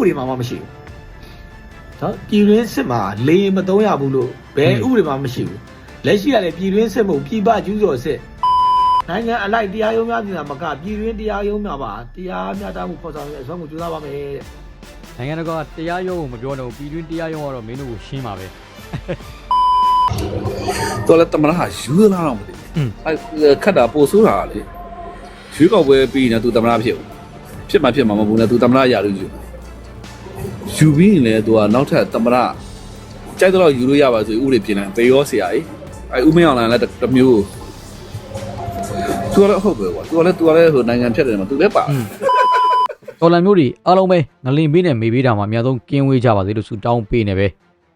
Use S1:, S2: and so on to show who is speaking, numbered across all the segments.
S1: ပဒေမှာမှမရှိဘူးနော်ပြည်တွင်းစစ်မှာလေရင်မသုံးရဘူးလို့ဘယ်ဥပဒေမှာမရှိဘူးလက်ရှိကလည်းပြည်တွင်းစစ်မဟုတ်ပြည်ပကျူးကျော်စစ်နိုင်ငံအလိုက်တရားရုံးများပြင်တာမကပြည်တွင်းတရားရုံးများပါတရားမျှတမှုဖော်ဆောင်ရအစွမ်းကိုကြိုးစားပါမယ်တဲ့
S2: နိုင်ငံတကာတရားရုံးကိုမပြောတော့ဘူးပြည်တွင်းတရားရုံးကတော့မင်းတို့ကိုရှင်းပါပဲ
S3: တော်လည်းတမရဟာယူသလားတော့မသိ
S2: อืม
S3: ဘူးအဲခတ်တာပို့ဆိုးတာလေရွေးကောက်ပွဲပြီးရင်လည်း तू တမရဖြစ်ဘူးဖြစ်မှဖြစ်မှာမဟုတ်ဘူးလေ तू တမရရလို့ယူ ယူပြီးရင်လည်းသူကနောက်ထပ်သမရကြိုက်တော့ယူလို့ရပါဆိုဥတွေပြင်လိုက်ပေရောဆရာကြီးအဲဥမင်းအောင်လန်လည်းတစ်မျိုးသူကလည်းဟုတ်ပဲကွာသူကလည်းသူကလည်းဟိုနိုင်ငံဖြတ်တယ်မှာသူလည်းပါ
S2: ဒေါ်လာမျိုးတွေအားလုံးပဲငလင်ပေးနဲ့မေးပေးတာမှာအများဆုံးကင်းဝေးကြပါစေလို့ဆုတောင်းပေးနေပဲ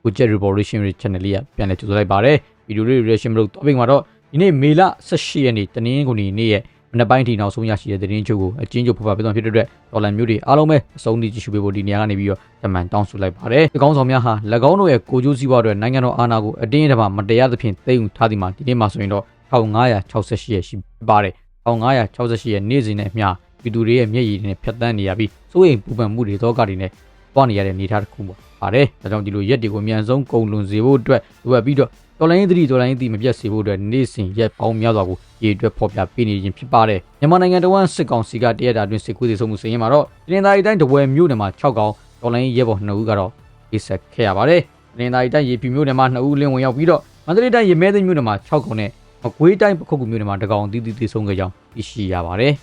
S2: ကိုချက် revolution channel လေးကပြန်လဲကြိုဆိုလိုက်ပါတယ်ဗီဒီယိုလေး reaction မလုပ်တော့ပြင်မှာတော့ဒီနေ့မေလ18ရက်နေ့တနင်္ဂနွေနေ့ရဲ့ မနက်ပိုင်းထိနောက်ဆုံးရရှိတဲ့သတင်းချုပ်ကိုအချင်းချုပ်ဖော်ပြပေးသွားဖြစ်တဲ့အတွက်တော်လန်မျိုးတွေအားလုံးပဲအဆုံးထိကြည့်ရှုပေးဖို့ဒီနေရာကနေပြီးတော့တမန်တောင်းဆိုလိုက်ပါတယ်ဒီကောင်းဆောင်များဟာ၎င်းတို့ရဲ့ကိုကျိုးစည်းပွားအတွက်နိုင်ငံတော်အာဏာကိုအတင်းအဓမ္မမတရားသဖြင့်သိမ်းယူထားသည်မှာဒီနေ့မှာဆိုရင်တော့1568ရက်ရှိပါတယ်1568ရက်နေ့စဉ်နဲ့မျှပြည်သူတွေရဲ့မျက်ရည်တွေနဲ့ဖြတ်တန်းနေရပြီးစိုးရိမ်ပူပန်မှုတွေသောကတွေနဲ့တွားနေရတဲ့အနေအထားတစ်ခုပါပါတယ်ဒါကြောင့်ဒီလိုရက်တွေကိုအမြန်ဆုံးကုန်လွန်စေဖို့အတွက်လိုအပ်ပြီးတော့ တော်လိုင်းသတိတော်လိုင်းသတိမပြတ်စေဖို့အတွက်နေ့စဉ်ရက်ပေါင်းများစွာကိုရေအတွက်ဖော်ပြပေးနေခြင်းဖြစ်ပါတယ်မြန်မာနိုင်ငံတော်ဝန်စစ်ကောင်စီကတရက်တာအတွင်းစစ်ကူးသေးဆုံးမှုစရင်မှာတော့တင်ဒါရီတိုင်းတဝယ်မြို့နယ်မှာ6កောင်တော်လိုင်းရဲဘော်2ဦးကတော့အေးဆက်ခဲ့ရပါတယ်တင်ဒါရီတိုင်းရေဖြူမြို့နယ်မှာ2ဦးလင်းဝင်ရောက်ပြီးတော့မန္တလေးတိုင်းရေမဲသိမ်းမြို့နယ်မှာ6កောင်နဲ့မကွေးတိုင်းပခုတ်ကူမြို့နယ်မှာတကောင်တီးတီးသေးဆုံးခဲ့ကြောင်းသိရှိရပါတယ်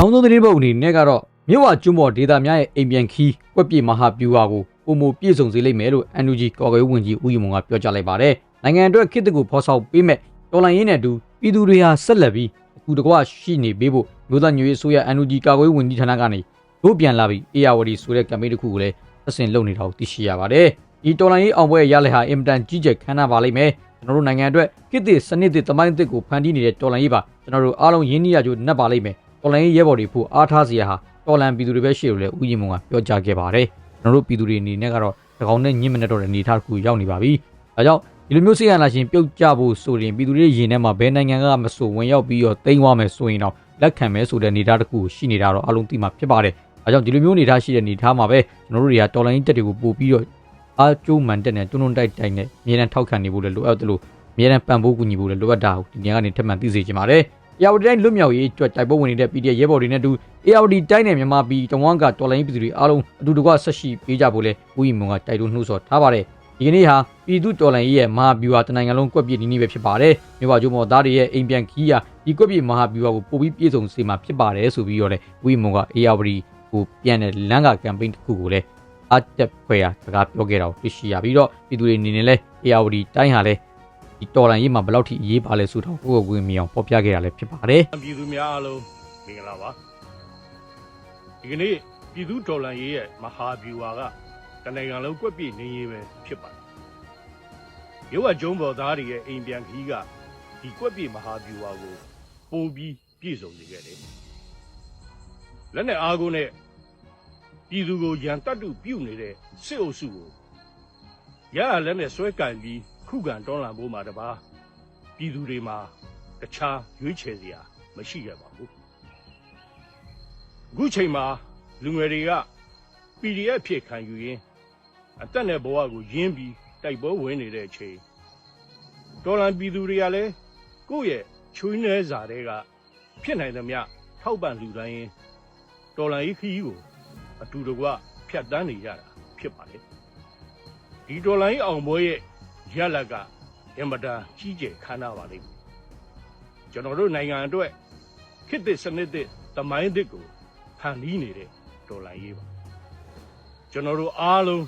S2: နောက်ဆုံးသတင်းပုတ်အနေနဲ့ကတော့မြို့ဝကျွန်းပေါ်ဒေတာများရဲ့အိမ်ပြန်ခီးကွက်ပြေမဟာပြူဟာကိုပုံမပြည့်စုံစေလိမ့်မယ်လို့ NUG ကော်ကရေးဝန်ကြီးဦးယူမုံကပြောကြားလိုက်ပါတယ်။နိုင်ငံအတွက်ခေတ်တကူဖော်ဆောင်ပေးမဲ့တော်လိုင်းရင်းနဲ့အတူပြည်သူတွေဟာဆက်လက်ပြီးအခုတကွရှိနေပေးဖို့မြို့သားညွေအစိုးရ NUG ကာကွယ်ရေးဝန်ကြီးဌာနကနေတို့ပြန်လာပြီး ARD ဆိုတဲ့ကမ်ပိန်းတစ်ခုကိုလည်းအဆင့်လုပ်နေတာကိုသိရှိရပါတယ်။ဒီတော်လိုင်းရေးအောင်ပွဲရလက်ဟာအင်မတန်ကြီးကျယ်ခမ်းနားပါလိမ့်မယ်။ကျွန်တော်တို့နိုင်ငံအတွက်ခေတ်သစ်စနစ်သစ်တမိုင်းသစ်ကိုဖန်တီးနေတဲ့တော်လိုင်းရေးပါကျွန်တော်တို့အားလုံးရင်းနှီးရကြိုးနှက်ပါလိမ့်မယ်။ တော်လိုင်းရေးရဲဘော်တွေဖို့အားထားစရာဟာတော်လန်ပြည်သူတွေပဲရှိလို့လေဥယျာဉ်မုံကပြောကြားခဲ့ပါတယ်ကျွန်တော်တို့ပြည်သူတွေအနေနဲ့ကတော့တကောင်နဲ့ညင်မနေတော့တဲ့အနေအထားတစ်ခုရောက်နေပါပြီဒါကြောင့်ဒီလိုမျိုးစိတ်ရလာရှင်ပြုတ်ကြဖို့ဆိုရင်ပြည်သူတွေရင်ထဲမှာဘယ်နိုင်ငံကမဆိုဝင်ရောက်ပြီးတော့တိမ့်သွားမယ်ဆိုရင်တော့လက်ခံမယ်ဆိုတဲ့အနေအထားတစ်ခုရှိနေတာတော့အလုံးသိမှာဖြစ်ပါတယ်ဒါကြောင့်ဒီလိုမျိုးအနေအထားရှိတဲ့အနေအထားမှာပဲကျွန်တော်တို့တွေကတော်လိုင်းတက်တွေကိုပို့ပြီးတော့အားကျိုးမှန်တက်နဲ့တွန်းတွန်းတိုက်တိုက်နဲ့အမြဲတမ်းထောက်ခံနေဖို့လည်းလိုအပ်တယ်လို့အမြဲတမ်းပံ့ပိုးကူညီဖို့လည်းလိုအပ်တာကိုဒီနေရာကနေထပ်မံသိစေချင်ပါတယ် ARD တိုင်းလွတ်မြောက်ရေးကြွတိုက်ပွဲဝင်နေတဲ့ PDF ရဲဘော်တွေနဲ့အတူ ARD တိုင်းနဲ့မြန်မာပြည်တဝန်းကတော်လိုင်းပြည်သူတွေအားလုံးအတူတကွဆက်ရှိပေးကြဖို့လဲဦးရီမွန်ကတိုက်တွန်းနှိုးဆော်ထားပါတယ်ဒီကနေ့ဟာပြည်သူတော်လိုင်းရေးရဲ့မဟာဗျူဟာတနိုင်ငံလုံးကွက်ပြည့်နီးနီးပဲဖြစ်ပါတယ်မြို့ပါကျိုးမော်သားတွေရဲ့အိမ်ပြန်ခီးရဒီကွက်ပြည့်မဟာဗျူဟာကိုပို့ပြီးပြည့်စုံစေမှာဖြစ်ပါတယ်ဆိုပြီးတော့လဲဦးရီမွန်က ARD ကိုပြန်တဲ့လမ်းကကမ်ပိန်းတစ်ခုကိုလဲအတက်ခွဲရစကားပြောခဲ့တာကိုသိရှိရပြီးတော့ပြည်သူတွေအနေနဲ့လဲ ARD တိုင်းဟာလဲ ဒီတော်လိုင်းရေးမှာဘယ်လောက်ထိအရေးပါလဲဆိုတော့ကိုယ့်ကိုယ်ကိုယ်မြင်အောင်ဖော်ပြခဲ့တာလည်းဖြစ်ပါတယ်
S4: ပြည်သူများအားလုံးမင်္ဂလာပါဒီကနေ့ပြည်သူဒေါ်လာရေးရဲ့မဟာဗျူဟာကတနိုင်ငံလုံးကွက်ပြည့်နေရေးပဲဖြစ်ပါတယ်ရုပ်အကျုံးပေါ်သားတွေရဲ့အိမ်ပြန်ခီးကဒီကွက်ပြည့်မဟာဗျူဟာကိုပိုးပြီးပြည့်စုံနေခဲ့တယ်လက်နဲ့အားကိုနဲ့ပြည်သူကိုရန်တတ်တုပြုတ်နေတဲ့စစ်အုပ်စုကိုရရလက်နဲ့ဆွဲကင်ပြီး ခုခံတွန်းလှန်ဖို့မှာတပါပြည်သူတွေမှာတခြားရွေးချယ်စရာမရှိရပါဘူးအခုချိန်မှာလူငယ်တွေက PDF ဖြစ်ခံယူရင်းအသက်နဲ့ဘဝကိုရင်းပြီးတိုက်ပွဲဝင်နေတဲ့အချိန်တော်လန်ပြည်သူတွေကလည်းကိုယ့်ရဲ့ချွေးနှဲစာတွေကဖြစ်နိုင်သမျှထောက်ပံ့လူတိုင်းရင်တော်လန်ရေးခီးကိုအတူတကွဖြတ်တန်းနေကြတာဖြစ်ပါလေဒီတော်လန်ရေးအောင်ပွဲရဲ့ ရလဒ်ကအင်မတန်ကြီးကျယ်ခမ်းနားပါလိမ့်မယ်ကျွန်တော်တို့နိုင်ငံအတွက်ခေတ်သစ်စနစ်သစ်သမိုင်းသစ်ကိုဖန်တီးနေတဲ့ဒေါ်လာရေးပါကျွန်တော်တို့အားလုံး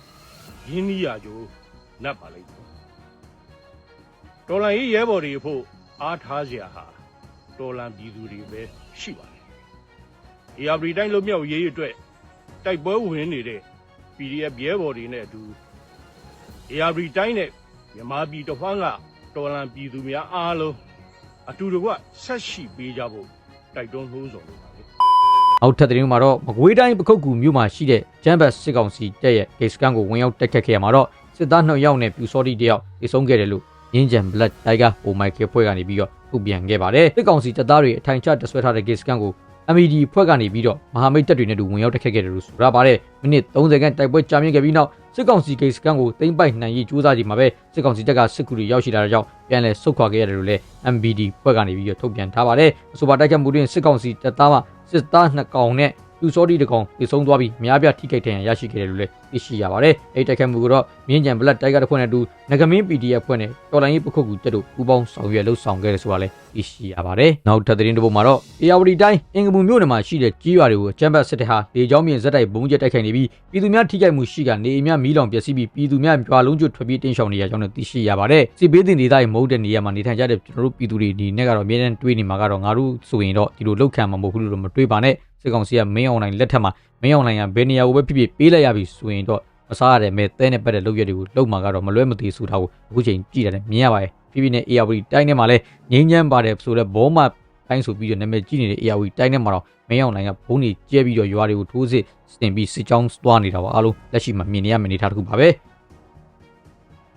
S4: ရင်းနှီးရကြိုးနတ်ပါလိမ့်မယ်ဒေါ်လာရေးရဲဘော်တွေဖို့အားထားစရာဟာဒေါ်လာပြည်သူတွေပဲရှိပါတယ်။ ARD တိုင်းလုံးမြောက်ရေးအတွက်တိုက်ပွဲဝင်နေတဲ့ PDF ရဲဘော်တွေနဲ့အတူ ARD တိုင်းနဲ့ မြန်မာပြည်တစ်ဝန်းကတော်လန်ပြည်သူများအားလုံးအတူတကွဆက်ရှိပေးကြဖို့တိုက်တွန်းနှိုးဆော်လိုပါတယ်
S2: နောက်ထပ်သတင်းမှာတော့မကွေးတိုင်းပခုတ်ကူမြို့မှာရှိတဲ့ဂျမ်ဘတ်စစ်ကောင်စီတပ်ရဲ့ဂိတ်စကန်ကိုဝင်ရောက်တက်ခတ်ခဲ့ရမှာတော့စစ်သား2ယောက်နဲ့ပြူစောတိ1ယောက်တိဆုံးခဲ့တယ်လို့ရင်းကြံ Black Tiger ပိုမိုက်ကဖွဲ့ကနေပြီးတော့ထုတ်ပြန်ခဲ့ပါတယ်စစ်ကောင်စီတပ်သားတွေအထိုင်ချတဆွဲထားတဲ့ဂိတ်စကန်ကို MED ဖွဲ့ကနေပြီးတော့မဟာမိတ်တပ်တွေနဲ့တူဝင်ရောက်တက်ခတ်ခဲ့တယ်လို့ဆိုရပါတယ်မိနစ်30ခန့်တိုက်ပွဲကြာမြင့်ခဲ့ပြီးနောက် စစ်ကောင်စီဂိတ်စကန်ကိုသိမ်းပိုက်နိုင်ရေးကြိုးစားကြည့်မှာပဲစစ်ကောင်စီတပ်ကစစ်ကူတွေရောက်ရှိလာတဲ့ကြောင့်ပြန်လည်ဆုတ်ခွာခဲ့ရတယ်လို့လည်း MBD ဖွဲ့ကနေပြီးတော့ထုတ်ပြန်ထားပါတယ်အဆိုပါတိုက်ခတ်မှုတွင်စစ်ကောင်စီတပ်သားမှစစ်သား2ကောင်နဲ့ လူစောတိတကောင်ပြေဆုံးသွားပြီးအများပြထိခိုက်ဒဏ်ရာရရှိခဲ့တယ်လို့လည်းသိရှိရပါတယ်အဲဒီတိုက်ခတ်မှုကတော့မြင်းကြံ Black Tiger တပ်ဖွဲ့နဲ့အတူငကမင်း PDF ဖွဲ့နဲ့တော်လိုင်းရေးပခုတ်ကူတက်တို့ပူးပေါင်းဆောင်ရွက်လှုပ်ဆောင်ခဲ့တယ်ဆိုတာလည်းသိရှိရပါတယ်နောက်ထပ်သတင်းတစ်ပုဒ်မှာတော့အေယာဝတီတိုင်းအင်္ဂပူမြို့နယ်မှာရှိတဲ့ကြီးရွာတွေကိုအကြမ်းဖက်စစ်တပ်ဟာလေကြောင်းမြင့်ဇက်တိုက်ဘုံကျက်တိုက်ခိုက်နေပြီးပြည်သူများထိခိုက်မှုရှိကနေအိမ်များမီးလောင်ပျက်စီးပြီးပြည်သူများကြွာလုံးကျွတ်ထွက်ပြေးတင်းရှောင်နေရကြောင်းလည်းသိရှိရပါတယ်စစ်ပေးတင်ဒေသရဲ့မဟုတ်တဲ့နေရာမှာနေထိုင်ကြတဲ့ကျွန်တော်တို့ပြည်သူတွေဒီနေ့ကတော့အမြဲတမ်းတွေးနေမှာကတော့ငါတို့ဆိုရင်တော့ဒီလိုလောက်ခံမှာမဟုတ်ဘူးလို့တော့မတွေးပါနဲ့ စစ်ကောင်စီကမင်းအွန်လိုင်းလက်ထက်မှာမင်းအွန်လိုင်းကဘယ်နေရာကိုပဲဖြစ်ဖြစ်ပေးလိုက်ရပြီဆိုရင်တော့မစားရတဲ့မဲတဲနဲ့ပတ်တဲ့လုပ်ရက်တွေကိုလုပ်မှာကတော့မလွဲမသွေဆိုတာကိုအခုချိန်ကြည့်ရတယ်မြင်ရပါတယ်ပြည်ပြည်နဲ့ ARD တိုင်းထဲမှာလည်းငင်းချမ်းပါတယ်ဆိုတော့ဘောမတိုင်းဆိုပြီးတော့နာမည်ကြီးနေတဲ့ ARD တိုင်းထဲမှာတော့မင်းအွန်လိုင်းကဘုန်းကြီးကျဲပြီးတော့ရွာတွေကိုထိုးစစ်စတင်ပြီးစစ်ကြောင်းသွားနေတာပါအားလုံးလက်ရှိမှာမြင်နေရမယ့်အနေအထားတစ်ခုပါပဲ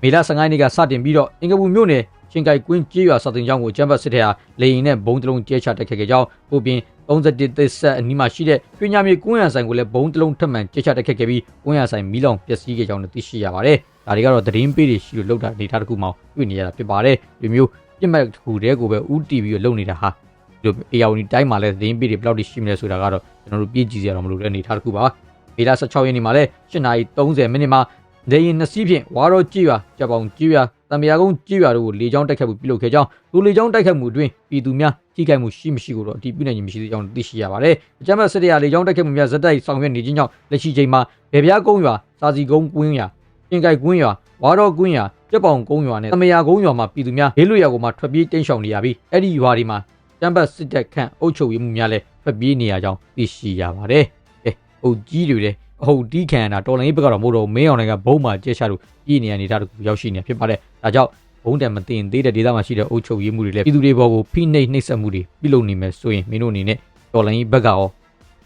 S2: မေလ15ရက်နေ့ကစတင်ပြီးတော့အင်္ဂပူမြို့နယ်ချင်းကြိုက်ကွင်းကြေးရွာစတင်ကြောင်းကိုကျမ်းပတ်စစ်တပ်ဟာလေရင်နဲ့ဘုံတလုံးကျဲချတက်ခဲ့ကြကြောင်းပို့ပြင် 31သစ်ဆက်အနီးမှာရှိတဲ့ပြညာမြေကွင်းရဆိုင်ကိုလည်းဘုံတလုံးထပ်မံကျဲချတက်ခဲ့ပြီးကွင်းရဆိုင်မီးလောင်ပျက်စီးခဲ့ကြောင်းလည်းသိရှိရပါတယ်။ဒါတွေကတော့သတင်းပေးတွေရှိလို့လောက်တာအနေထားတစ်ခုမှတွေ့နေရတာဖြစ်ပါတယ်။ဒီမျိုးပြစ်မှတ်တစ်ခုတည်းကိုပဲဥတီပြီးတော့လုပ်နေတာဟာဒီလို AON တိုင်းမှာလည်းသတင်းပေးတွေဘယ်လောက်ထိရှိမလဲဆိုတာကတော့ကျွန်တော်တို့ပြည့်ကြည့်စရာတော့မလိုတဲ့အနေထားတစ်ခုပါ။မေလ16ရက်နေ့မှာလည်း8:30မိနစ်မှာ ဒေရင်နှစ်စီးဖြင့်ဝါရောကြည်ရွာကြပောင်ကြည်ရွာတံမြာကုန်းကြည်ရွာတို့ကိုလေကြောင်းတိုက်ခတ်မှုပြုလုပ်ခဲ့ကြောင်းလူလေကြောင်းတိုက်ခတ်မှုအတွင်းပြည်သူများထိခိုက်မှုရှိမရှိကိုတော့အတည်ပြုနိုင်ခြင်းမရှိသေးကြောင်းသိရှိရပါတယ်။အကြမ်းဖက်စစ်တပ်လေကြောင်းတိုက်ခတ်မှုများဇက်တိုက်ဆောင်ရွက်နေခြင်းကြောင့်လက်ရှိချိန်မှာဗေပြားကုန်းရွာစာစီကုန်းကွင်းရွာပြင်ကိုက်ကွင်းရွာဝါရောကွင်းရွာကြက်ပောင်ကုန်းရွာနဲ့တမယာကုန်းရွာမှာပြည်သူများဘေးလွတ်ရာကိုမှထွက်ပြေးတိမ်းရှောင်နေရပြီးအဲ့ဒီရွာတွေမှာကျမ်းပတ်စစ်တပ်ခန့်အုပ်ချုပ်ရေးမှုများလည်းထွက်ပြေးနေရကြောင်းသိရှိရပါတယ်။အဲအုပ်ကြီးတွေလည်းအ ဟုတ်တီးခံရတာတော်လိုင်းဘက်ကတော့မဟုတ်တော့မင်းအောင်နိုင်ကဘုံမှာကျဲချလို့ပြည်နေရနေတာတခုရောက်ရှိနေဖြစ်ပါတယ်။ဒါကြောင့်ဘုံတံမတင်သေးတဲ့ဒေသမှာရှိတဲ့အုပ်ချုပ်ရေးမှုတွေလည်းပြည်သူတွေဘောကိုဖိနှိပ်နှိပ်စက်မှုတွေပြုလုပ်နေမယ်ဆိုရင်မင်းတို့အနေနဲ့တော်လိုင်းဘက်ကရော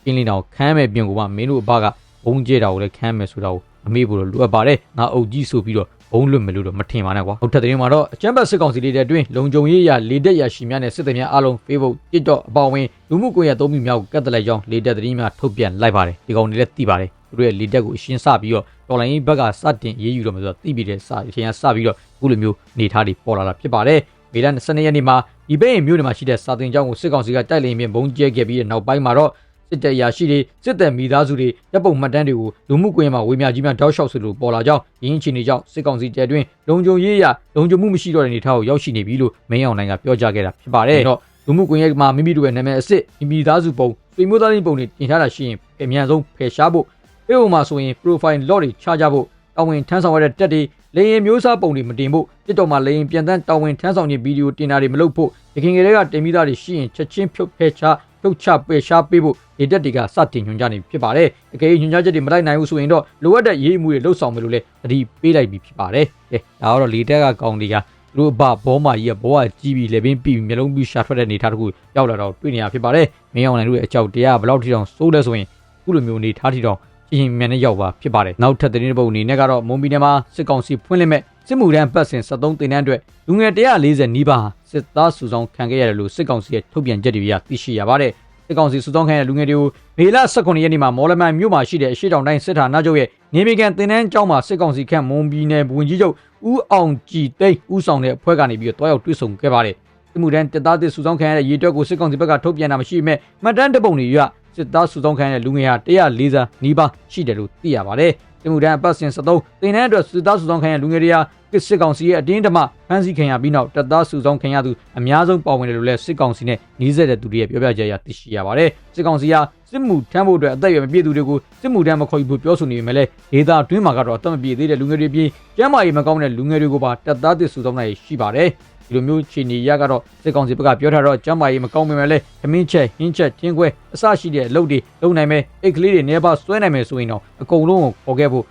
S2: ကင်းလင်းတော်ခမ်းမဲ့ပြင်ကိုမှမင်းတို့အဘကဘုံကျဲတာကိုလည်းခမ်းမယ်ဆိုတာကိုအမေ့ဖို့လိုအပ်ပါတယ်။ငါအုပ်ကြီးဆိုပြီးတော့ဘုံလွတ်မယ်လို့တော့မထင်ပါနဲ့ကွာ။ဟုတ်တဲ့သတင်းမှာတော့အချမ်းဘတ်စစ်ကောင်စီလေးတဲ့အတွင်းလုံခြုံရေးရလေတက်ရရှိများနဲ့စစ်သည်များအားလုံး Facebook TikTok အပေါင်းဝင်လူမှုကွန်ရက်သုံးမျိုးများကိုကတ်တက်လိုက်ကြောင်းလေတက်သတင်းများထုတ်ပြန်လိုက်ပါတယ်။ဒီကောင်တွေလည်းသိပါတယ်။ သူတို့ရဲ့လေတက်ကိုအရှင်းစပြီးတော့တော်လိုင်းဘက်ကစတင်ရေးယူတော့မယ်ဆိုတော့သိပြီးတဲ့စအချိန်ကစပြီးတော့အခုလိုမျိုးနေသားတွေပေါ်လာတာဖြစ်ပါတယ်။မေလ22ရက်နေ့မှာဒီဘိတ်မြို့နယ်မှာရှိတဲ့စာတင်ကျောင်းကိုစစ်ကောင်စီကတိုက်လိမ်ပြင်ဘုံကျဲခဲ့ပြီးတဲ့နောက်ပိုင်းမှာတော့စစ်တပ်ရာရှိတွေစစ်တပ်မိသားစုတွေရပ်ပုံမှတ်တမ်းတွေကိုလူမှုကွန်ရက်မှာဝေမျှကြီးများတောက်လျှောက်ဆိုလို့ပေါ်လာကြောင်းရင်းချီနေကြောင်းစစ်ကောင်စီတဲတွင်လုံခြုံရေးရလုံခြုံမှုမရှိတော့တဲ့အနေအထားကိုရောက်ရှိနေပြီလို့မင်းအောင်နိုင်ကပြောကြားခဲ့တာဖြစ်ပါတယ်။တော့လူမှုကွန်ရက်မှာမိမိတို့ရဲ့နာမည်အစစ်မိမိသားစုပုံဆွေမျိုးသားချင်းပုံတွေတင်ထားတာရှိရင်အမြန်ဆုံးဖယ်ရှားဖို့ ပေပုံမှာဆိုရင် profile log တွေချကြဖို့တာဝန်ထမ်းဆောင်ရတဲ့တက်တွေလေရင်မျိုးစားပုံတွေမတင်ဖို့တစ်တော်မှာလေရင်ပြန်တန်းတာဝန်ထမ်းဆောင်ခြင်းဗီဒီယိုတင်တာတွေမလုပ်ဖို့ရခင်ကလေးကတင်ပြီးသားတွေရှိရင်ချက်ချင်းဖြုတ်ဖယ်ရှားဖြုတ်ချပယ်ရှားပေးဖို့ဒေတက်တွေကစတင်ညွှန်ကြားနေဖြစ်ပါတယ်။တကယ်ညွှန်ကြားချက်တွေမလိုက်နိုင်ဘူးဆိုရင်တော့လိုအပ်တဲ့ရေးမှုတွေလှုပ်ဆောင်မယ်လို့လည်းသတိပေးလိုက်ပြီးဖြစ်ပါတယ်။ကဲဒါကတော့လေတက်ကကောင်းတွေကသူတို့ဘဘောမာကြီးကဘောကကြီးပြီးလေပင်ပြီးမျက်လုံးပြီးရှာထွက်တဲ့အနေထားတခုရောက်လာတော့တွေ့နေရဖြစ်ပါတယ်။မင်းအောင်နိုင်တို့ရဲ့အကြောက်တရားဘယ်လောက်ထိတောင်စိုးလဲဆိုရင်ခုလိုမျိုးအနေထားထိတောင် ရင်မြန်နဲ့ရောက်ပါဖြစ်ပါတယ်။နောက်ထပ်သတင်းတစ်ပုဒ်အနေနဲ့ကတော့မွန်ပြည်နယ်မှာစစ်ကောင်စီဖွင့်လှစ်မဲ့စစ်မှုထမ်းပတ်စဉ်73တင်တန်းအတွက်လူငယ်140နီးပါးစစ်သားစုဆောင်ခံခဲ့ရတယ်လို့စစ်ကောင်စီရဲ့ထုတ်ပြန်ချက်တွေအရသိရှိရပါတယ်။စစ်ကောင်စီစုဆောင်ခံရတဲ့လူငယ်တွေကိုမေလ18ရက်နေ့မှာမော်လမြိုင်မြို့မှာရှိတဲ့အရှိတောင်တိုင်းစစ်ဌာနချုပ်ရဲ့နေပြည်တော်တင်တန်းကျောင်းမှာစစ်ကောင်စီခန့်မွန်ပြည်နယ်ဝန်ကြီးချုပ်ဦးအောင်ကြည်သိန်းဦးဆောင်တဲ့အဖွဲ့ကနေပြီးတော့တွားရောက်တွေ့ဆုံခဲ့ပါတယ်။စစ်မှုထမ်းတပ်သားတွေစုဆောင်ခံရတဲ့ရေတွက်ကိုစစ်ကောင်စီဘက်ကထုတ်ပြန်တာမရှိပေမဲ့မှတ်တမ်းတပုံတွေရ စစ်သားစုဆောင်ခံရတဲ့လူငယ်ဟာ140နီးပါးရှိတယ်လို့သိရပါတယ်။စစ်မှုထမ်းအပတ်စဉ်73တင်တန်းအတွက်စစ်သားစုဆောင်ခံရတဲ့လူငယ်တွေဟာစစ်ကောင်စီရဲ့အတင်းဓမ္မဖမ်းဆီးခံရပြီးနောက်တပ်သားစုဆောင်ခံရသူအများဆုံးပါဝင်တယ်လို့လည်းစစ်ကောင်စီနဲ့နှီးစက်တဲ့သူတွေရဲ့ပြောပြချက်အရသိရှိရပါတယ်။စစ်ကောင်စီကစစ်မှုထမ်းဖို့အတွက်အသက်အရွယ်မပြည့်သူတွေကိုစစ်မှုထမ်းမခေါ်ယူဖို့ပြောဆိုနေပေမဲ့လည်းဒေသအတွင်းမှာကတော့အသက်မပြည့်သေးတဲ့လူငယ်တွေပြင်ကျန်းမာရေးမကောင်းတဲ့လူငယ်တွေကိုပါတပ်သားသစ်စုဆောင်နိုင်ရှိပါတယ်။ ဒီလိုမျိုးခြေနေရကတော့စစ်ကောင်စီဘက်ကပြောထားတော့ကျမ်းမာရေးမကောင်းပေမဲ့လည်းခမင်းချက်ဟင်းချက်ချင်းခွဲအစရှိတဲ့အလုပ်တွေလုပ်နိုင်မယ်အိတ်ကလေးတွေနေပါဆွဲနိုင်မယ်ဆိုရင်တော့အကုန်လုံးကိုပေါ်ခဲ့ဖို့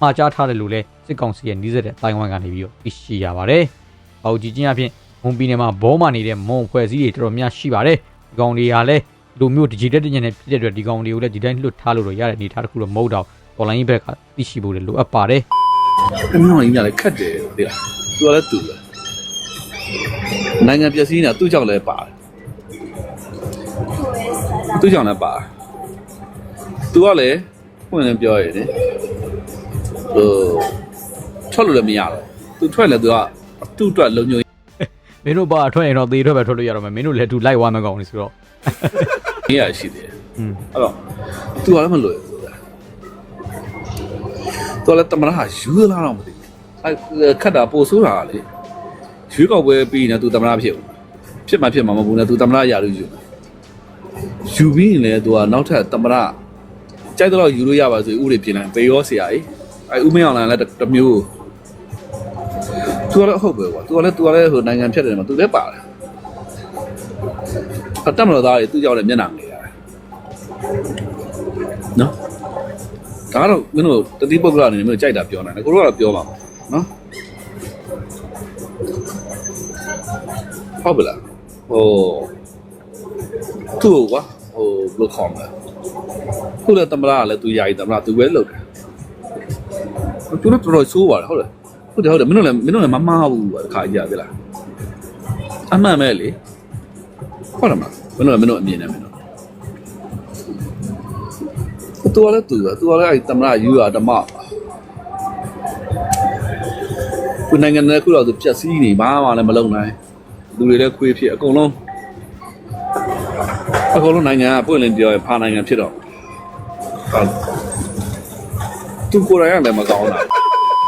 S2: မှာကြားထားတယ်လို့လည်းစစ်ကောင်စီရဲ့နှီးစက်တဲ့တိုင်ဝမ်ကနေပြီးတော့သိရှိရပါတယ်။အောက်ကြည့်ချင်းအဖြစ်မွန်ပြည်နယ်မှာဘောမာနေတဲ့မွန်ဖွဲ့စည်းတွေတော်တော်များရှိပါတယ်။ဒီကောင်တွေဟာလည်းလူမျိုး digital တင်ညာနဲ့ဖြစ်တဲ့အတွက်ဒီကောင်တွေကိုလည်းဒီတိုင်းလွတ်ထားလို့တော့ရတဲ့အနေအထားတစ်ခုတော့မဟုတ်တော့ online ဘက်ကသိရှိဖို့လည်းလိုအပ်ပါတယ်
S3: အမှန်ကြီးလည်းခက်တယ်ဒီလားသူကလည်းသူပဲ နိုင်ငံပျက်စီးနေတာသူ့ကြောင့်လည်းပါတယ်သူ့ကြောင့်လည်းပါတယ်သူကလည်းဖွင့်လည်းပြောရတယ်ဟိုထွက်လို့လည်းမရတော့သူထွက်လည်းသူကသူ့အတွက်လုံညုံ
S2: မင်းတို့ဘာထွက်ရင်တော့သေထွက်ပဲထွက်လို့ရတော့မယ်မင်းတို့လည်းတူလိုက်ဝမ်းမကောင်းနေဆိုတော့
S3: ရေးရရှိတယ်
S2: อืม
S3: အဲ့တော့သူကလည်းမလွယ်ဘူးသူကလည်းတမရဟာယူလာတော့မသိဘူးအဲ့ခက်တာပို့ဆိုးတာကလေ ရွေးကောက်ပွဲပြီးနေသူတမရဖြစ်ဘူးဖြစ်မှဖြစ်မှာမဟုတ်ဘူးနဲ့သူတမရရာလို့ယူယူပြီးရင်လည်းသူကနောက်ထပ်တမရကြိုက်တော့ယူလို့ရပါဆိုဥတွေပြင်လိုက်ပေရောဆရာကြီးအဲ့ဥမင်းအောင်လည်းတစ်မျိုးသူကလည်းဟုတ်ပဲကွာသူကလည်းသူကလည်းဟိုနိုင်ငံဖြတ်တယ်မှာသူလည်းပါတယ်အတက်မလို့သားတွေသူကြောင့်လည်းမျက်နှာငယ်ရတယ်နော်ဒါကတော့မင်းတို့တတိပုဂ္ဂလအနေနဲ့မင်းတို့ကြိုက်တာပြောနိုင်တယ်ကိုတို့ကတော့ပြောပါမယ်နော် ဟုတ်ပါလားဟိုသူ့ကွာဟိုဘယ်လိုခေါ်မလဲခုလည်းတမရကလည်းသူယာယီတမရသူပဲလုပ်တယ်သူလည်းတော်တော်ဆိုးပါတယ်ဟုတ်လားဟုတ်တယ်ဟုတ်တယ်မင်းတို့လည်းမင်းတို့လည်းမမားဘူးကွာတခါကြီးရပြီလားအမှန်ပဲလေဟုတ်တယ်မလားမင်းတို့လည်းမင်းတို့အမြင်နဲ့မင်းတို့သူကလည်းသူကသူကလည်းအဲ့တမရယူရဓမ္မခုနိုင်ငံနဲ့ခုတော့သူပြက်စီးနေဘာမှလည်းမလုပ်နိုင် လူတွေလည်းခွေးဖြစ်အကုန်လုံးအကုန်လုံးနိုင်ငံကပွင့်လင်းပြောရင်ဖာနိုင်ငံဖြစ်တော့ဟုတ်သူကိုယ်တိုင်ကလည်းမကောင်းတာ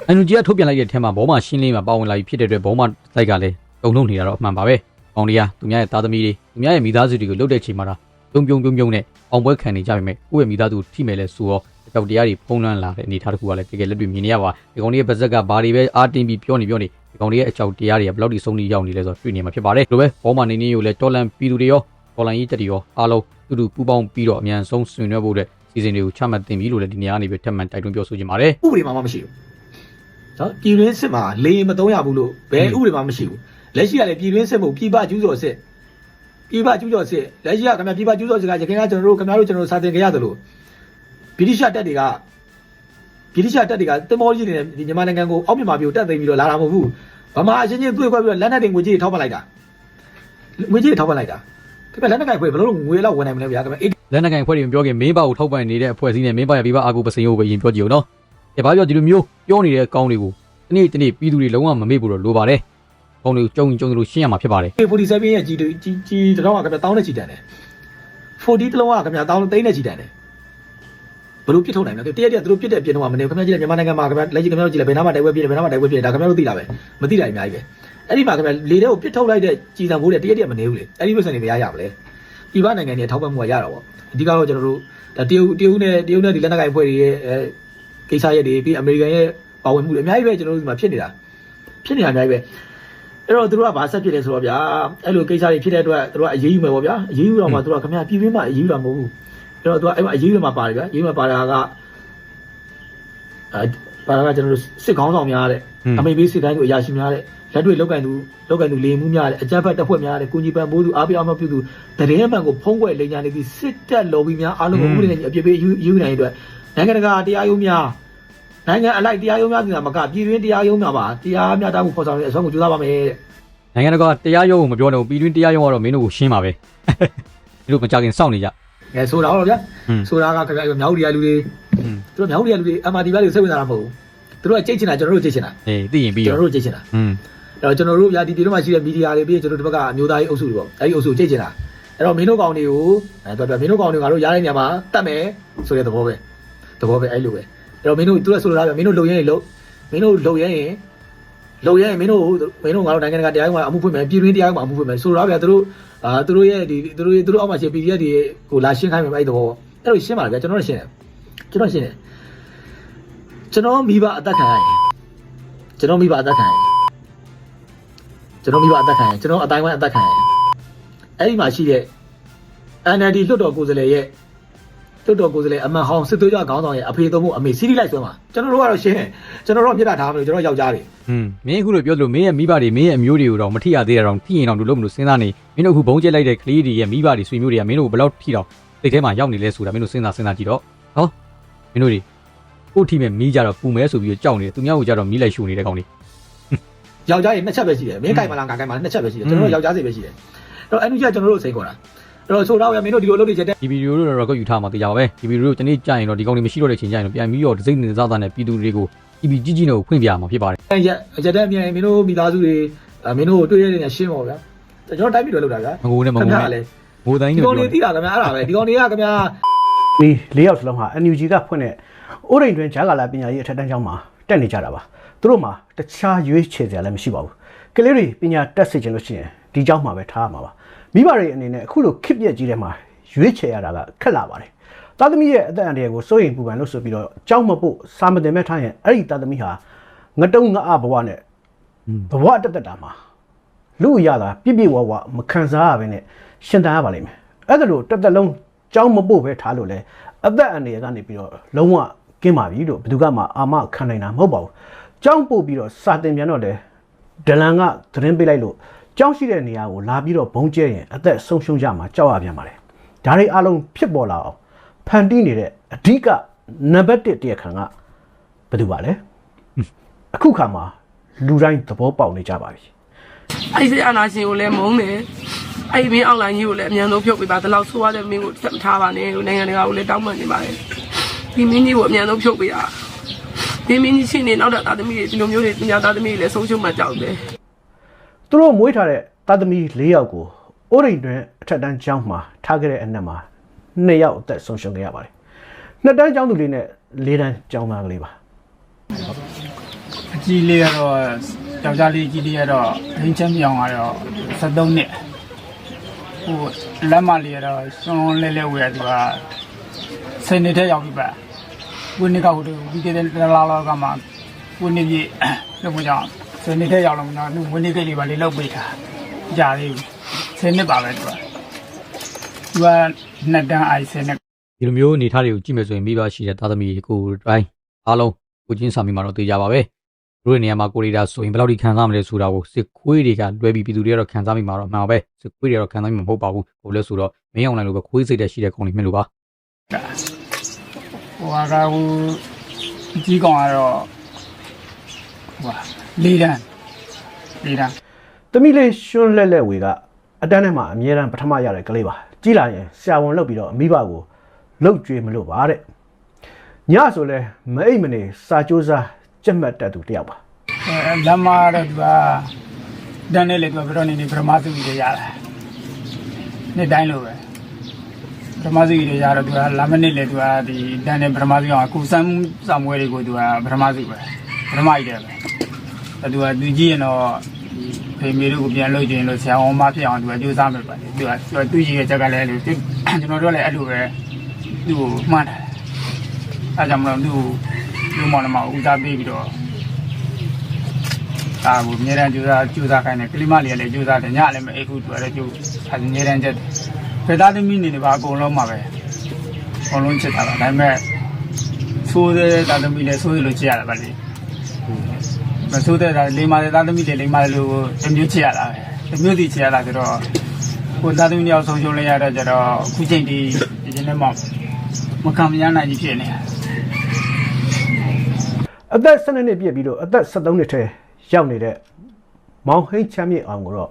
S2: အန်ယူဂျီကထုတ်ပြန်လိုက်တဲ့အထက်မှာဘောမရှင်းလင်းမှာပါဝင်လာပြီးဖြစ်တဲ့အတွက်ဘောမလိုက်ကလည်းတုံလုံးနေတာတော့အမှန်ပါပဲ။အောင်တရားသူများရဲ့သားသမီးတွေသူများရဲ့မိသားစုတွေကိုလှုပ်တဲ့ချိန်မှာတော့ပြုံပြုံပြုံပြုံနဲ့အောင်ပွဲခံနေကြပါမယ်။ကိုယ့်ရဲ့မိသားစုထိမယ်လဲဆိုတော့အကြောက်တရားတွေဖုံးလွှမ်းလာတဲ့အနေအထားတစ်ခုကလည်းတကယ်လက်တွေ့မြင်နေရပါဒီကောင်လေးရဲ့ဗဇက်ကဘာတွေပဲအားတင်းပြီးပြောနေပြောနေဒီ ကောင်လေးရဲ့အကြောက်တရားတွေကဘယ်လောက်ထိဆုံးနေရောက်နေလဲဆိုတော့တွေ့နေမှာဖြစ်ပါတယ်။ဒီလိုပဲဘောမနေနေကိုလည်းတော်လန်ပြည်သူတွေရောတော်လန်ရေးတက်တွေရောအားလုံးတူတူပူးပေါင်းပြီးတော့အမြန်ဆုံးဆွေးနွေးဖို့တဲ့စီစဉ်တွေကိုချမှတ်တင်ပြီလို့လည်းဒီနေရာကနေပဲထပ်မံတိုက်တွန်းပြောဆိုချင်ပါတယ်။
S1: ဥပဒေမှာမှမရှိဘူးနော်ပြည်တွင်းစစ်မှာလေမသုံးရဘူးလို့ဘယ်ဥပဒေမှာမရှိဘူးလက်ရှိကလည်းပြည်တွင်းစစ်မှုပြည်ပကျူးကျော်စစ်ပြည်ပကျူးကျော်စစ်လက်ရှိကခင်ဗျပြည်ပကျူးကျော်စစ်ကရခိုင်ကကျွန်တော်တို့ခင်ဗျားတို့ကျွန်တော်တို့စာသင်ကြရတယ်လို့ဗြိတိရှတပ်တွေက ဗြိတိရှတပ်တွေကတင်မောကြီးနေဒီမြန်မာနိုင်ငံကိုအောက်မြန်မာပြည်ကိုတက်သိမ်းပြီးတော့လာတာမဟုတ်ဘူးဗမာအချင်းချင်းတွေ့ခွဲပြီးတော့လက်နက်တွေငွေကြေးထောက်ပံ့လိုက်တာငွေကြေးထောက်ပံ့လိုက်တာခင်ဗျလက်နက်ကင်ဖွဲ့ဘယ်လိုငွေလောက်ဝင်နိုင်မလဲဗျာခင်ဗျ
S2: လက်နက်ကိုင်ဖွဲ့တွေမပြောခင်မင်းပါကိုထောက်ပံ့နေတဲ့အဖွဲ့အစည်းနဲ့မင်းပါရပြပအာကိုပစိန်ကိုပဲရင်ပြောကြည့်ဦးနော်။ဒီဘာပြောဒီလိုမျိုးပြောနေတဲ့ကောင်းတွေကိုဒီနေ့ဒီနေ့ပြည်သူတွေလုံးဝမမေ့ဘူးတော့လိုပါတယ်။ကောင်းတွေကိုကြုံကြုံလို့ရှင်းရမှာဖြစ်ပါတယ်
S1: 47ရဲ့ကြီးကြီးကြီးတစ်လုံးကခင်ဗျတောင်းနဲ့ချီတန်တယ်40တစ်လုံးကခင်ဗျတောင်းသိန်းနဲ့ချီတန်တယ် ဘယ်လိုပြစ်ထုတ်နိုင်လဲတရက်တရက်သူတို့ပြစ်တဲ့ပြစ်တော့မနေဘူးခင်ဗျကြည့်လိုက်မြန်မာနိုင်ငံမှာခင်ဗျလက်ရှိခင်ဗျတို့ကြည့်လိုက်ဘယ်နားမှာတိုက်ပွဲပြစ်တယ်ဘယ်နားမှာတိုက်ပွဲပြစ်တယ်ဒါခင်ဗျတို့သိတာပဲမသိတာအများကြီးပဲအဲ့ဒီမှာခင်ဗျလေတဲ့ကိုပြစ်ထုတ်လိုက်တဲ့ကြည်စံမိုးတဲ့တရက်တရက်မနေဘူးလေအဲ့ဒီလိုစံနေမရရပါလေပြည်ပနိုင်ငံတွေထောက်ပံ့မှုကရတာပေါ့အဓိကတော့ကျွန်တော်တို့ဒါတရုတ်တရုတ်နဲ့တရုတ်နဲ့ဒီလက်နက်ကိုင်ဖွဲ့တွေရဲ့အဲကိစ္စရက်တွေပြီးအမေရိကန်ရဲ့ပါဝင်မှုတွေအများကြီးပဲကျွန်တော်တို့ဒီမှာဖြစ်နေတာဖြစ်နေတာအများကြီးပဲအဲ့တော့သူတို့ကဘာဆက်ဖြစ်လဲဆိုတော့ဗျာအဲ့လိုကိစ္စတွေဖြစ်တဲ့အတွက်သူတို့ကအရေးယူမယ်ပေါ့ဗျာအရေးယူတော့မှသူတို့ကခင်ဗျာပြည်ပင်းမှာအရေးယူတာမဟုတ်ဘူး အဲ့တော့သူကအဲ့မှာအရေးယူမှာပါတယ်ဗျာအရေးယူမှာပါတာကအဲပါတာကကျွန်တော်တို့စစ်ကောင်းဆောင်များတဲ့အမိပေးစစ်တိုင်းတို့အရာရှိများတဲ့လက်တွေ့လောက်ကင်သူလောက်ကင်သူလေမှုများတဲ့အကြမ်းဖက်တပ်ဖွဲ့များတဲ့ကုညီပန်ပိုးသူအားပေးအောင်မပြုသူတရေမှန်ကိုဖုံးကွယ်လိန်ညာနေပြီးစစ်တပ်လော်ဘီများအားလုံးကိုဥပဒေနဲ့အပြစ်ပေးယူယူနိုင်တဲ့အတွက်နိုင်ငံတကာတရားရုံးများနိုင်ငံအလိုက်တရားရုံးများပြင်တာမကပြည်တွင်းတရားရုံးများပါတရားမျှတမှုဖော်ဆောင်တဲ့အဆုံးကိုကြိုးစားပါမယ်တဲ့။
S2: နိုင်ငံတကာတရားရုံးကိုမပြောတော့ဘူးပြည်တွင်းတရားရုံးကတော့မင်းတို့ကိုရှင်းပါပဲ။ဒီလိုမကြခင်စောင့်နေကြ
S1: အဲဆိုတာတော့ဗျာ။
S2: ဟွန်း
S1: ဆိုတာကခင်ဗျာမြောက်ဒီရလူတွေ
S2: ဟွန်း
S1: သူတို့မြောက်ဒီရလူတွေ MRT ဘက်ကိုစိတ်ဝင်စားတာမဟုတ်ဘူးသူတို့ကကြိတ်ချင်တာကျွန်တော်တို့ကြိတ်ချင်တာ
S2: အေးသိရင်ပြီး
S1: ကျွန်
S2: ရော
S1: တော်တို့ကြိတ်ချင်တာ။
S2: ဟွန်း
S1: အဲ့တော့ကျွန်တော်တို့ဗျာဒီပြည်တော့မှရှိတဲ့မီဒီယာတွေပြီးရင်ကျွန်တော်တို့ဒီဘက်ကအမျိုးသားရေးအုပ်စုတွေပေါ့အဲ့ဒီအုပ်စုကိုကြိတ်ချင်တာအဲ့တော့မင်းတို့ကောင်တွေကိုအဲတော့မင်းတို့ကောင်တွေကတော့ရားတဲ့နေရာမှာတတ်မယ်ဆိုတဲ့သဘောပဲသဘောပဲအဲ့လိုပဲအဲ့တော့မင်းတို့သူကဆိုလိုတာဗျမင်းတို့လုံရင်လုံမင်းတို့လုံရင်လုံရင်မင်းတို့မင်းတို့ငါတို့နိုင်ငံတကာတရားရုံးမှာအမှုဖွင့်မယ်ပြည်တွင်းတရားရုံးမှာအမှုဖွင့်မယ်ဆိုတော့ဗျာသူတို့ အာသူတို့ရဲ့ဒီသူတို့သူတို့အောက်မှာရှိ PDF တွေကိုလာရှင်းခိုင်းမယ်အဲ့ဒီသဘောပေါ့အဲ့လိုရှင်းပါလားဗျာကျွန်တော်တို့ရှင်းတယ်ကျွန်တော်ရှင်းတယ်ကျွန်တော်မိဘအသက်ခံရရင်ကျွန်တော်မိဘအသက်ခံရရင်ကျွန်တော်မိဘအသက်ခံရရင်ကျွန်တော်အတိုင်းဝိုင်းအသက်ခံရရင်အဲ့ဒီမှာရှိတဲ့ NLD လွတ်တော်ကိုယ်စားလှယ်ရဲ့ တွတ်တော်ကိုယ်စားလှယ်အမန်ဟောင်းစစ်သွေးကြခေါင်းဆောင်ရဲ့အဖေသုံးဖို့အမေစီးရီလိုက်ဆွဲမှာကျွန်တော်တို့ကတော့ရှင်းကျွန်တော်တို့ကမြစ်တာထားမလို့ကျွန်တော်ယောက်ျားတွေ
S2: ဟွန်းမင်းအခုလိုပြောသလိုမင်းရဲ့မိဘတွေမင်းရဲ့အမျိုးတွေကိုတော့မထိရသေးတာတော့ထိရင်တော့လူလို့မလို့စဉ်းစားနေမင်းတို့အခုဘုံကျက်လိုက်တဲ့ကလေးတွေရဲ့မိဘတွေဆွေမျိုးတွေကမင်းတို့ဘယ်လောက်ထိတော့စိတ်ထဲမှာရောက်နေလဲဆိုတာမင်းတို့စဉ်းစားစဉ်းစားကြည့်တော့ဟောမင်းတို့တွေကိုထိမဲ့မီးကြတော့ပူမဲဆိုပြီးတော့ကြောက်နေတယ်သူများကိုကြတော့မီးလိုက်ရှူနေတဲ့ကောင်လေး
S1: ယောက်ျားတွေနှစ်ချက်ပဲရှိတယ်မင်းကြိုင်မလားငါကြိုင်မလားနှစ်ချက်ပဲရှိတယ်ကျွန်တော်တို့ယောက်ျားစီပဲရှိတယ်အဲ့တော့အန်ယူကကျွန်တော်တို့အစိမ်းခေါ်တာအဲ့ တော့ဆိုတော့ရမင်းတို့ဒီလိုလုပ်နေချက်တဲ့
S2: ဒီဗီဒီယိုတို့တော့ record ယူထားမှာသိကြပါပဲဒီဗီဒီယိုတို့တနေ့ကြာရင်တော့ဒီကောင်လေးမရှိတော့တဲ့ချိန်ကြာရင်တော့ပြန်ပြီးတော့ဒစိမ့်နေစားသားနဲ့ပြည်သူတွေကို TV ကြီးကြီးနဲ့ဖွင့်ပြမှာဖြစ်ပါတယ်
S1: ရက်ရက်တဲ့အမြန်မင်းတို့မိသားစုတွေမင်းတို့တွေ့ရတဲ့ရှင်းပါဗျာကျွန်တော်တိုင်းပြည်တွေလောက်တာဗျာ
S2: မငိုနဲ့မငိုနဲ့ငိုတိုင်း
S1: ဒီ
S2: နဲ့
S1: ကောင်
S2: ပြော
S1: လေးသိတာခင်ဗျာအဲ့ဒါပဲဒီကောင်လေးကခင်ဗျာ
S5: ဒီ၄ယောက်စလုံးဟာ NUG ကဖွင့်တဲ့အိုးရိန်တွင်ဂျာကာလာပညာရေးအထက်တန်းကျောင်းမှာတက်နေကြတာပါသူတို့မှာတခြားရွေးချယ်စရာလည်းမရှိပါဘူးကလေးတွေပညာတက်စေချင်လို့ရှိရင်ဒီကျောင်းမှာပဲထားရမှာပါ မိဘတွေအနေနဲ့အခုလိုခစ်ပြက်ကြီးထဲမှာရွေးချယ်ရတာကခက်လာပါတယ်သားသမီးရဲ့အသက်အန္တရာယ်ကိုစိုးရိမ်ပူပန်လို့ဆိုပြီးတော့ကျောင်းမပို့စာမတင်မဲ့ထားရင်အဲ့ဒီသားသမီးဟာငတုံငအဘဝနဲ့ဘဝတက်တက်တာမှာလူအရသာပြည့်ပြည့်ဝဝမခံစားရဘဲနဲ့ရှင်သန်ရပါလိမ့်မယ်အဲ့ဒါလို့တစ်သက်လုံးကြောင်းမပို့ပဲထားလို့လဲအသက်အန္တရာယ်ကနေပြီးတော့လုံးဝကင်းပါပြီလို့ဘယ်သူကမှအာမခံနိုင်တာမဟုတ်ပါဘူးကြောင်းပို့ပြီးတော့စာတင်ပြန်တော့လေဒလန်ကသတင်းပေးလိုက်လို့ ကြောင်းရှိတဲ့နေရာကိုလာပြီးတော့ဘုံကျဲရင်အသက်ဆုံးရှုံးကြမှာကြောက်ရပြန်ပါတယ်ဒါတွေအလုံးဖြစ်ပေါ်လာအောင်ဖန်တီးနေတဲ့အဓိကနံပါတ်1တရားခံကဘယ်သူပါလဲအခုခါမှာလူတိုင်းသဘောပေါက်နေကြပါပြီ
S6: အဲ့ဒီအနာရှင်ကိုလည်းမုန်းတယ်အဲ့ဒီမင်းအောင်လိုင်းကြီးကိုလည်းအမြန်ဆုံးဖြုတ်ပေးပါဒီလောက်ဆိုရတဲ့မင်းကိုဆက်မထားပါနဲ့လို့နိုင်ငံတကာကိုလည်းတောင်းပန်နေပါတယ်ဒီမင်းကြီးကိုအမြန်ဆုံးဖြုတ်ပေးတာဒီမင်းကြီးရှင်နေနောက်တဲ့သားသမီးတွေဒီလိုမျိုးတွေသူများသားသမီးတွေလည်းဆုံးရှုံးမှကြောက်တယ်
S5: သူတို့မွေးထားတဲ့သားသမီး၄ယောက်ကိုအိုးရိန်တွင်အထက်တန်းကျောင်းမှာထားခဲ့တဲ့အနက်မှာ၂ယောက်အသက်ဆုံးရှုံးခဲ့ရပါတယ်။နှစ်တန်းကျောင်းသူလေးနဲ့၄တန်းကျောင်းသားကလေးပါ
S7: အကြီးလေးကတော့ယောက်ျားလေးကြီးလေးကတော့ရင်းချမ်းမြောင်ကတော့73နှစ်ဟိုလက်မလေးကတော့စွန်းလဲလဲဝယ်သူကဆယ်နှစ်တည်းရောက်ပြီပါဝင်းနေကဟိုတူဒီကတဲ့လာလာကမှဝင်းနေပြီလို့မကြောင် ဆယ်နှစ်တည်းရောက်လို့မနော်ဝင်းနေကိတ်လေးပါလေးလောက်ပေးတာကြာသေးဘူးဆယ်နှစ်ပါပဲသူကသူကနှစ်တန်းအိုက်ဆယ်နှစ်
S2: ဒီလိုမျိုးအနေထားတွေကိုကြည့်မယ်ဆိုရင်မိဘရှိတဲ့သားသမီးတွေကိုတိုင်းအားလုံးကိုချင်းစာမိမှာတော့သိကြပါပဲတို့ရဲ့နေရာမှာကိုရီတာဆိုရင်ဘယ်လောက်ထိခံစားမလဲဆိုတာကိုစစ်ခွေးတွေကလွဲပြီးပြည်သူတွေကတော့ခံစားမိမှာတော့မှန်ပါပဲစစ်ခွေးတွေကတော့ခံစားမိမှာမဟုတ်ပါဘူးဟိုလဲဆိုတော့မင်းအောင်လိုင်းလိုပဲခွေးစိတ်တဲ့ရှိတဲ့ကောင်လေးမြင်လို့ပါ
S7: ဟိုကဟိုအကြီးကောင်ကတော့ဟို လေးတန်းလေးတန်း။
S5: သမီးလေးရွှွန်းလဲလဲဝေကအတန်းထဲမှာအမြဲတမ်းပထမရတဲ့ကလေးပါ။ကြီးလာရင်ဆရာဝန်လုပ်ပြီးတော့မိဘကိုလှုပ်ကြွေးမလို့ပါတဲ့။ညဆိုလဲမအိပ်မနေစာကြိုးစားကြက်မှတ်တတ်သူတစ်ယောက်ပါ
S7: အဲလမ်းမတော့သူကတန်းနဲ့လေသူကဘယ်တော့နေနေပထမစုကြီးတွေရတာနေ့တိုင်းလိုပဲပထမစုကြီးတွေရတော့သူကလာမနစ်လေသူကဒီတန်းနဲ့ပထမစုအောင်အခုစမ်းဆောင်ပွဲတွေကိုသူကပထမစုပဲပထမကြီးတယ်ပဲအဲ သူကသူကြည့်ရင်တော့ဒီဖေမေတို့ကိုပြန်လို့ကျင်လို့ဆရာဝန်မဖြစ်အောင်သူကကြိုးစားမယ်ပါလေသူကသူကသူကြီးရဲ့ချက်ကလည်းအဲ့လိုသူကျွန်တော်တို့လည်းအဲ့လိုပဲသူ့ကိုမှန်းတယ်အဲကြောင့်မလို့သူ့လူမောင်နှမဦးစားပေးပြီးတော့ဒါကိုအများတန်းကြိုးစားကြိုးစားခိုင်းတယ်ကလိမလေးကလည်းကြိုးစားတယ်ညလည်းမအိပ်ဘူးသူကလည်းကြိုးအဲအများတန်းချက်ဖေသားသမီးနေနေပါအကုန်လုံးမှာပဲအကုန်လုံးချက်တာပါဒါပေမဲ့သိုးတဲ့သားသမီးလည်းသိုးရလို့ချက်ရတာပါလေ မသိုးတဲ့သားလိမ္မာတဲ့သားသမီးလည်းလိမ္မာတယ်လို့တစ်မျိုးချက်ရတာပဲတစ်မျိုးစီချက်ရတာဆိုတော့ကိုသားသမီးတယောက်ဆုံးရှုံးလိုက်ရတော့ကျတော့အခုချိန်ဒီဒီနေ့မှမခံမရနိုင်ကြီးဖြစ်နေတာ။
S5: အသက်12နှစ်ပြည့်ပြီးတော့အသက်73နှစ်ထဲရောက်နေတဲ့မောင်ဟိန်းချမ်းမြေ့အောင်ကိုတော့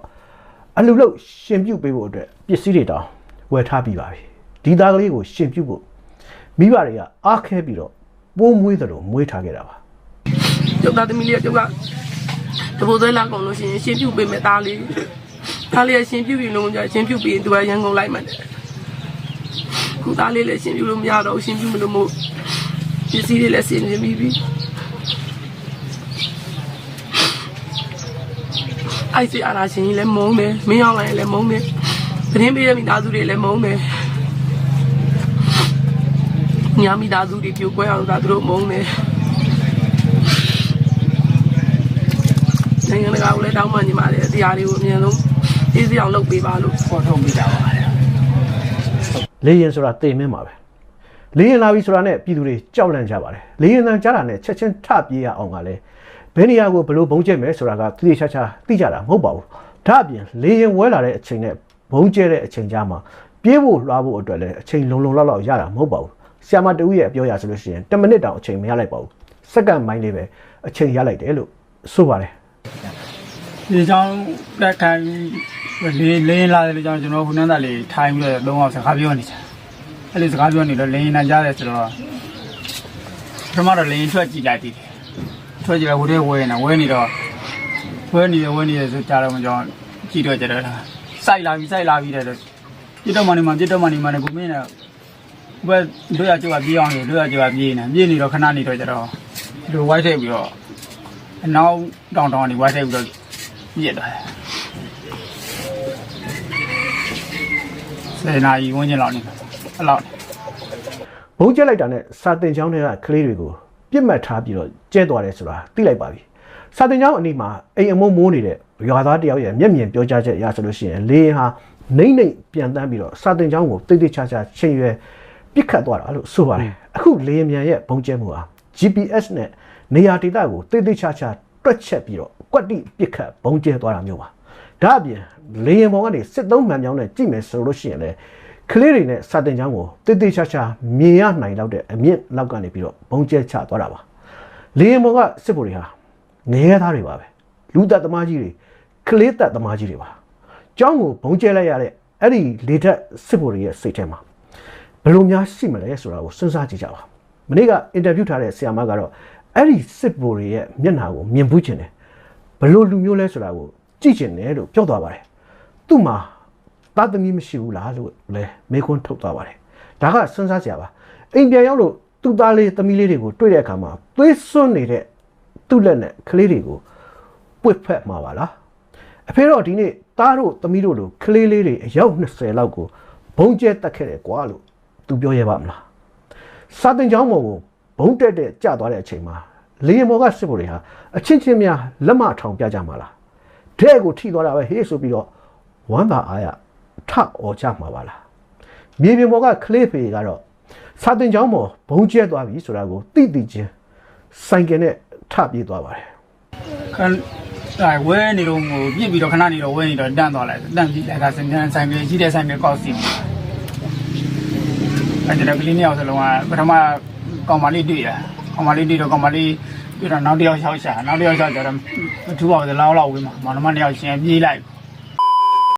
S5: အလူလို့ရှင်ပြုတ်ပေးဖို့အတွက်ပစ္စည်းတွေတောင်ဝယ်ထားပြီးပါပြီ။ဒီသားကလေးကိုရှင်ပြုတ်ဖို့မိဘတွေကအားခဲပြီးတော့ပိုးမွေးသလိုမွေးထားခဲ့တာပါ
S6: ကျုပ်သားသမီးလေးကကျုပ်ကတဘိုးသေးလာကုန်လို့ရှိရင်ရှင်ပြုတ်ပေးမယ်သားလေးသားလေးကရှင်ပြုတ်ပြီးလုံးကြရှင်ပြုတ်ပြီးသူကရန်ကုန်လိုက်မှတယ်ခုသားလေးလည်းရှင်ပြုတ်လို့မရတော့ဘူးရှင်ပြုတ်မလို့မို့ပစ္စည်းတွေလည်းဆင်နေပြီးပြီအိုက်စီအာနာရှင်ကြီးလည်းမုန်းတယ်မင်းအောင်လိုက်လည်းမုန်းတယ်သတင်းပေးတဲ့မိသားစုတွေလည်းမုန်းတယ်ညာမိသားစုတွေပြိုကွဲအောင်သာသူတို့မုန်းတယ် နိုင်ငံတကာကိုလည်းတောင်းပန်နေပါတယ်တရားတွေကိုအမြန်ဆုံးအေးစီအောင်လုပ်ပေးပါလို့
S7: ပေါ်ထုတ်မိတာပါလေ။
S5: လေရင်ဆိုတာတိမ်မင်းပါပဲ။လေရင်လာပြီဆိုတာနဲ့ပြည်သူတွေကြောက်လန့်ကြပါတယ်လေရင်တန်ကြားတာနဲ့ချက်ချင်းထပြေးရအောင်ကလည်းဘယ်နေရာကိုဘယ်လိုဘုံကျဲမယ်ဆိုတာကသူတွေချာချာသိကြတာမဟုတ်ပါဘူးဒါအပြင်လေရင်ဝဲလာတဲ့အချိန်နဲ့ဘုံကျဲတဲ့အချိန်ကြားမှာပြေးဖို့လွှားဖို့အတွက်လည်းအချိန်လုံလုံလောက်လောက်ရတာမဟုတ်ပါဘူးဆီယမတူရဲ့အပြောရဆိုလို့ရှိရင်10မိနစ်တောင်အချိန်မရလိုက်ပါဘူးစက္ကန့်ပိုင်းလေးပဲအချိန်ရလိုက်တယ်လို့ဆိုပါတယ်
S7: ဒီကြောင့်တက်ခံလေးလင်းလာတယ်လို့ကျွန်တော်ခုနကလေးထိုင်ပြီးတော့လုံးအောင်စကားပြောနေချာအဲ့ဒီစကားပြောနေတော့လင်းနေကြတယ်ဆိုတော့ပထမတော့လင်းထွက်ကြည့်လိုက်သေးတယ်ထွက်ကြည့်လိုက်ဝဲဝဲနေဝဲနေတော့ဝဲနေရဝဲနေရဆိုကြတော့ကျွန်တော်ကြည့်တော့ကြတော့စိုက်လာပြီစိုက်လာပြီတဲ့ပြစ်တော့မနေမှပြစ်တော့မနေမှလည်းကိုမင်းနဲ့ဘယ်တို့ရကြောက်ပြေးအောင်လို့တို့ရကြောက်ပြေးနေပြေးနေတော့ခဏနေတော့ကြတော့ဒီလိုဝိုက်ထည့်ပြီးတော့ အနောက်တောင်တောင်နေဝိုက်ထည့်ပြီးတော့ပြစ်သွားတယ်စေနာကြီးဝန်းကျင်လောက်နေအဲ့လောက်
S5: ဘုံကျက်လိုက်တာနဲ့စာတင်ချောင်းတွေကကလေးတွေကိုပြစ်မှတ်ထားပြီးတော့ကျဲသွားတယ်ဆိုတာသိလိုက်ပါပြီစာတင်ချောင်းအနီးမှာအိမ်အမုံမိုးနေတဲ့ရွာသားတယောက်ရဲ့မျက်မြင်ပြောကြားချက်အရဆိုလို့ရှိရင်လေရင်ဟာနှိမ့်နှိမ့်ပြန်တန်းပြီးတော့စာတင်ချောင်းကိုတိတ်တိတ်ချာချာချိန်ရွယ်ပြစ်ခတ်သွားတာလို့ဆိုပါတယ်အခုလေရင်မြန်ရဲ့ဘုံကျဲမှုဟာ GPS နဲ့ နေရာဒေသကိုတိတ်တိတ်ချာချာတွက်ချက်ပြီးတော့ကွက်တိပြစ်ခတ်ဘုံကျဲသွားတာမျိုးပါဒါအပြင်လေရင်ပေါ်ကနေစစ်သုံးမှန်ပြောင်းနဲ့ကြည့်မယ်ဆိုလို့ရှိရင်လည်းကလေးတွေနဲ့စာတင်ချောင်းကိုတိတ်တိတ်ချာချာမြင်ရနိုင်တော့တဲ့အမြင့်လောက်ကနေပြီးတော့ဘုံကျဲချသွားတာပါလေရင်ပေါ်ကစစ်ဗိုလ်တွေဟာငရဲသားတွေပါပဲလူသက်သမားကြီးတွေကလေးသက်သမားကြီးတွေပါကျောင်းကိုဘုံကျဲလိုက်ရတဲ့အဲ့ဒီလေထက်စစ်ဗိုလ်တွေရဲ့စိတ်ထဲမှာဘယ်လိုများရှိမလဲဆိုတာကိုစဉ်းစားကြည့်ကြပါမနေ့ကအင်တာဗျူးထားတဲ့ဆရာမကတော့ အဲ့ဒီစစ်ဗိုလ်တွေရဲ့မျက်နှာကိုမြင်ဘူးချင်တယ်ဘယ်လိုလူမျိုးလဲဆိုတာကိုကြည့်ချင်တယ်လို့ပြောသွားပါတယ်သူ့မှာသားသမီးမရှိဘူးလားလို့လည်းမေးခွန်းထုတ်သွားပါတယ်ဒါကစဉ်းစားစရာပါအိမ်ပြန်ရောက်လို့သူ့သားလေးသမီးလေးတွေကိုတွေ့တဲ့အခါမှာသွေးစွန်းနေတဲ့သူ့လက်နဲ့ကလေးတွေကိုပွတ်ဖက်မှာပါလားအဖေတော့ဒီနေ့သားတို့သမီးတို့လိုကလေးလေးတွေအယောက်20လောက်ကိုဘုံကျဲတက်ခဲ့တယ်ကွာလို့သူပြောရပါမလားစာတင်ကျောင်းပေါ်ကို ဘုံတက်တဲ့ကြသွားတဲ့အချိန်မှာလေရင်ပေါ်ကစစ်ဗိုလ်တွေဟာအချင်းချင်းများလက်မထောင်ပြကြမှာလားတဲ့ကိုထိသွားတာပဲဟေးဆိုပြီးတော့ဝမ်းသာအားရထအော်ချမှာပါလားမြေပြင်ပေါ်ကကလေးဖေကတော့စာတင်ကျောင်းပေါ်ဘုံကျဲသွားပြီဆိုတာကိုသိသိချင်းဆိုင်ကယ်နဲ့ထပြေးသွားပါတယ်
S7: ခဏအဲဝဲနေတော့ဟိုပြစ်ပြီးတော့ခဏနေတော့ဝဲနေတော့တန့်သွားလိုက်တန့်ပြီးလိုက်တာစင်ကန်ဆိုင်ပြေရှိတဲ့ဆိုင်ပြေကောက်စီအဲဒါကလေးနှစ်ယောက်စလုံးကပထမ ကောင်မလေးတွေ့ရကောင်မလေးတွေ့တော့ကောင်မလေးပြီးတော့နောက်တစ်ယောက်ရှောက်ရှာနောက်တစ်ယောက်ရှောက်ကြတော့မထူပါဘူးလောက်လောက်ဝေးမှာမောင်နှမနှစ်ယောက်ရှင်ပြေးလိုက်